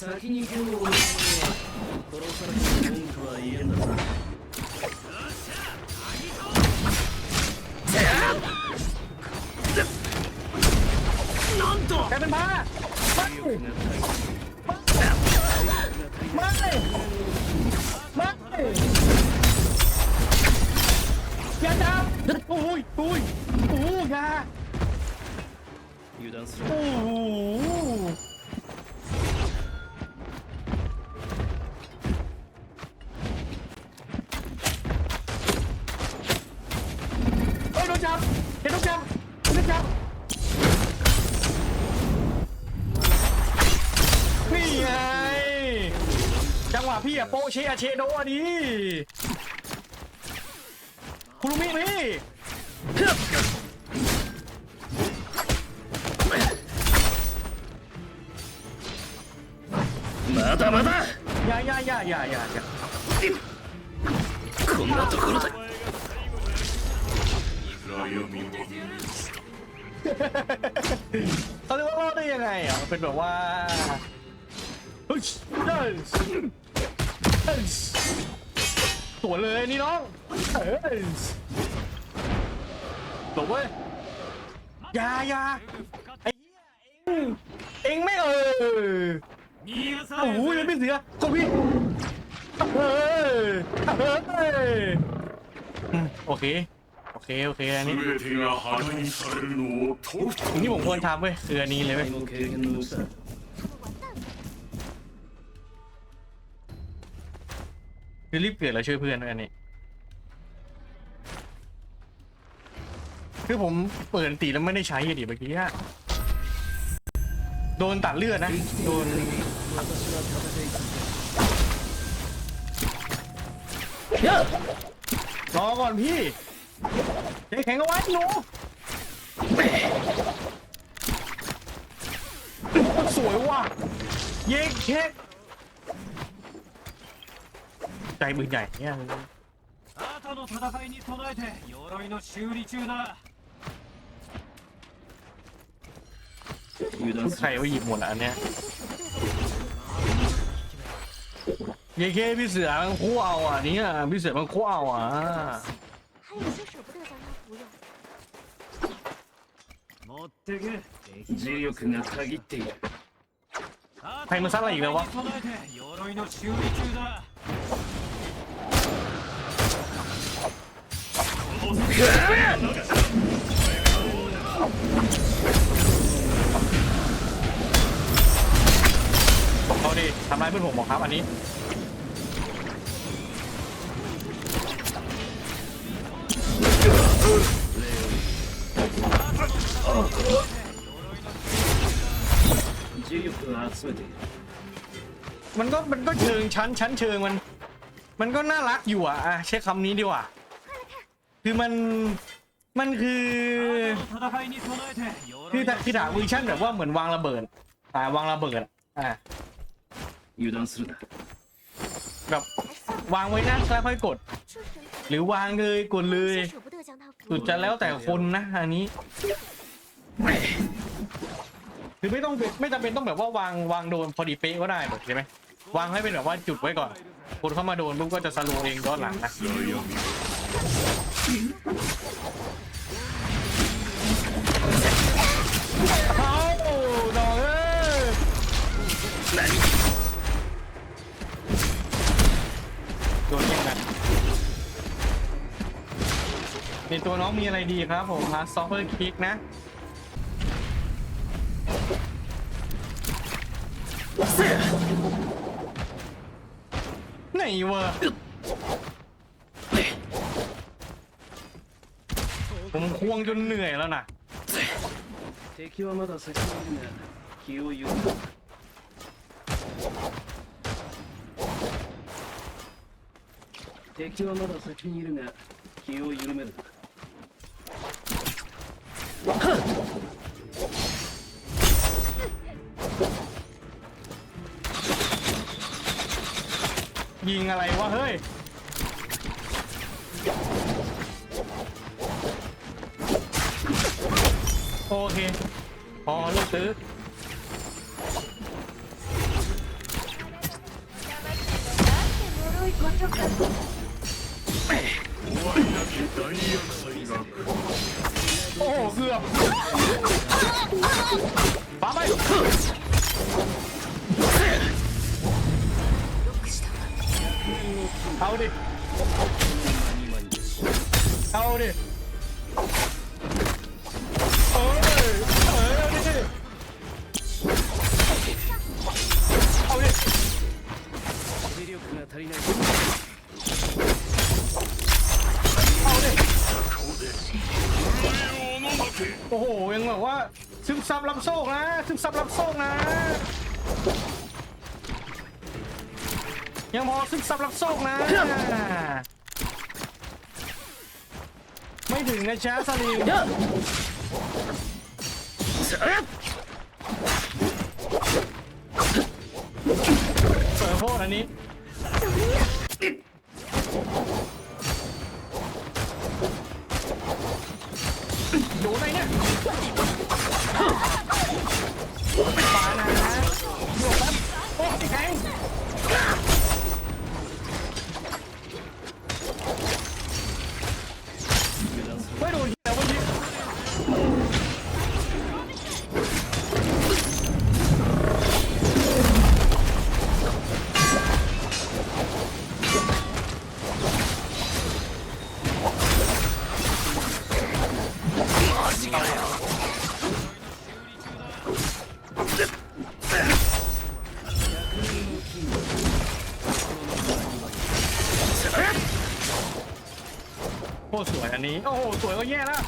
先に剣を落とすのは殺されて文句は言えんだぞなんとキャプテンパー待って待って待ってやったおいおいおおが油断するおお วะพี่อะโปะเชอะเชโดะดีคุรุมิพี่ まだまだ อย่าอย่าอย่าอย่าอย่าอย่า こんなところでเขาเรียกว่ารอดได้ยังไงอ่ะมันเป็นแบบว่าเฮ้ยเฮ้ยเฮ้ย สวนเลยนี่น้องเฮ้ยหลบเว้ยอย่าอย่าไอ้เหี้ยเอ็งเอ็งไม่เออโอ้โหยังไม่เสือคนพี่เฮ้ยเฮ้ยอืมโอเคโอเคโอเคอันนี้ 全てが破壊されるのをとくと สิ่งที่ผมควรทำเว้ยคืออันนี้เลยเว้ย 何も経験のう คือรีบเกิดแล้วช่วยเพื่อนอันนี้ คือผมเปิดตีแล้วไม่ได้ใช้อะดีเมื่อกี้อะโดนตัดเลือดนะ โดน เยอะรอก่อนพี่ใจแข็งเอาไว้หนูสวยว่ะ เย้เค้กใจมือใหญ่เนี่ย あなたの戦いに備えて鎧の修理中だ油断 ใค す ร る ว่าหยิบหมดอ่ะอันเนี้ยเย้เคพี่เสือมันคู่เอาอ่ะเนี่ยพี่เสือมันคู่เอาอ่ะ 还有些舍不得将它服用。持ってけ重力が限っているあタイム差がいるわに備えて鎧の修理中だ เอาดิทำร้ายเพื่อนผมหรอครับอันนี้มันก็มันก็เชิงชั้นชั้นเชิงมัน มันก็น่ารักอยู่อะอะใช้คำนี้ดีกว่า คือมันมันคือคือคือถามเวอร์ชันแบบว่าเหมือนวางระเบิดอ่าวางระเบิดอะแบบวางไว้หน้าแล้วค่อยกด หรือวางเลยกดเลยสุดจะแล้วแต่คนนะอันนี้คือไม่ต้องไม่จำเป็นต้องแบบว่าวางวางโดนพอดีเป๊ะก็ได้หมดใช่ไหมวางให้เป็นแบบว่าจุดไว้ก่อนคนเข้ามาโดนปุ๊บก็จะสโลเองก้อนหลังนะ เอาดอกเอ้ยโดนยังไงในตัวน้องมีอะไรดีครับผมฮาร์ดซอฟเฟอร์คิกนะไหนวะผมค วงจนเหนื่อยแล้วนะ 敵はまだ先にいるが気を緩めるな敵はまだ先にいるが気を緩めるな ยิงอะไรวะ เฮ้ย โอเคพอลูกซื้อโอ้โหเกือบป้าไปเอาดิเอาดิ ซึมซับรับโชคนะซึมซับรับโชคนะ ยังพอซึมซับรับโชคนะ ไม่ถึงนะจ๊ะสลิงเปิดโทษอันนี้อยู่ไหนเนี่ย ป สวยก็แย่แล้ว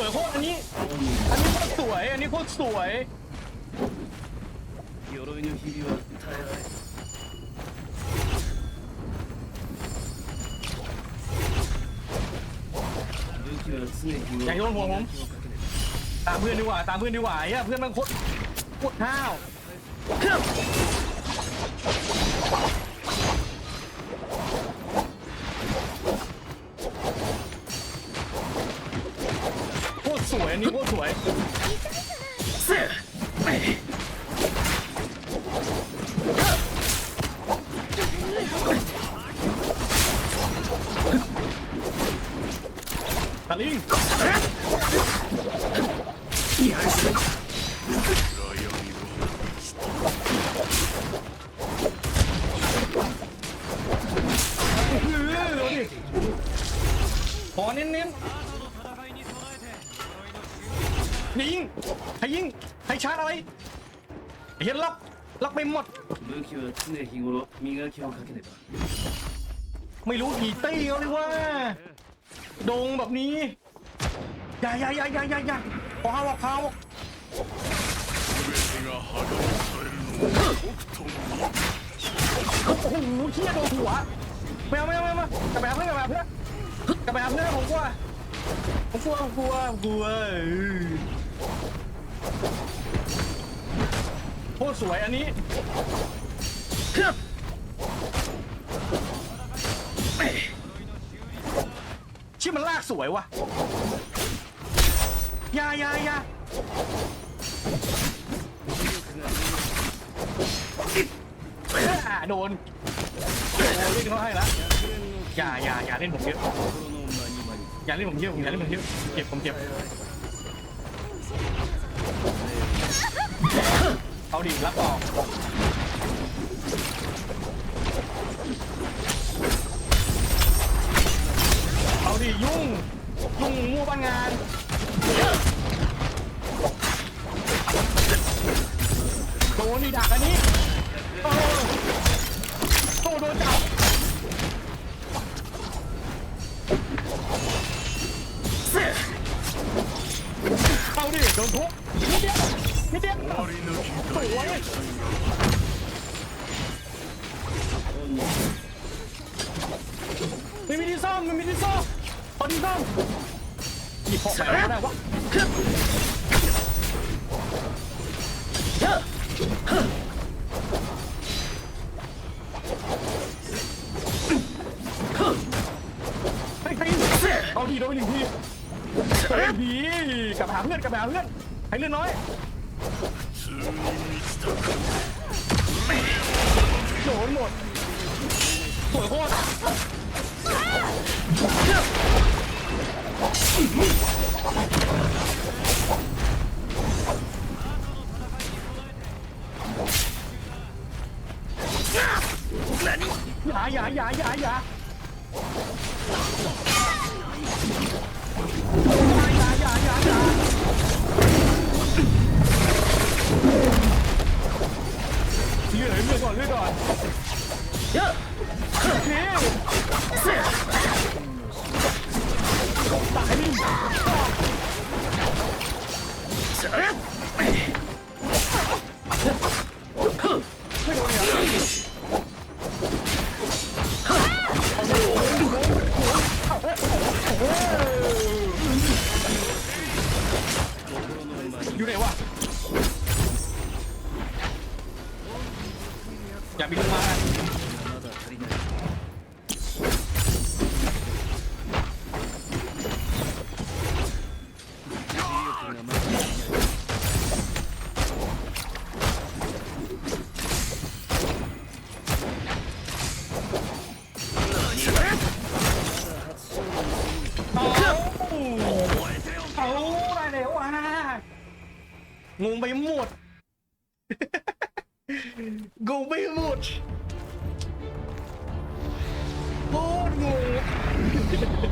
วยโคตรอันนี้ อันนี้โคตรสวย อันนี้โคตรสวยอย่าโยนหัวผมตามเพื่อนดีกว่า ตามเพื่อนดีกว่าเฮ้ยเพื่อนมันโคตรโคตรห้าว ตรสว ให้ยิงให้ชาร์จอะไรเห็นล็อกล็อกไปหมด 武器は常日頃磨きをかけねば ไม่รู้กี่ตี้เขาเลยว่าโดงแบบนี้อย่าอย่าอย่าอย่าอย่าอย่าขอฮาวอกฮาวอก 全てが破壊されるのをとくと見 โอ้โหเชี่ยโดนหัวไม่เอาไม่เอาไม่เอากลับไปหาเพื่อนกลับไปหาเพื่อนกลับไปหาเพื่อนผมกลัวผมกลัวผมกลัวผมกลัวเออ โคตรสวยอันนี้ชื่อมันลากสวยวะยายายาโดนโดนเล่นขาให้ละอย่าอย่าอย่าเล่นผมเยอะอย่าเล่นผมเยอะอย่าเล่นผมเยอะเก็บผมเก็บ เอาดิรับออกเอาดิยุ่ง ยุ่งมั่วบ้านงานโดนดิดักอันนี้โอ้โหโดนจับเอาดิโดนทุบนิดเดียว ไม่เดียวสวยมันมีที่ซ่อมมันมีที่ซ่อมตอนนี้ซ่อมหยิออกไปแล้ได้วะเอาดีโดยหนึ่งทีเฮ้ยดีกลับหาเพื่อนกลับหาเพื่อนให้เลือนน้อย 呀呀呀呀呀！ อย่ามีลูมาเขาได้แล้วอะงงไปหมด งงไปหมดโคตรงง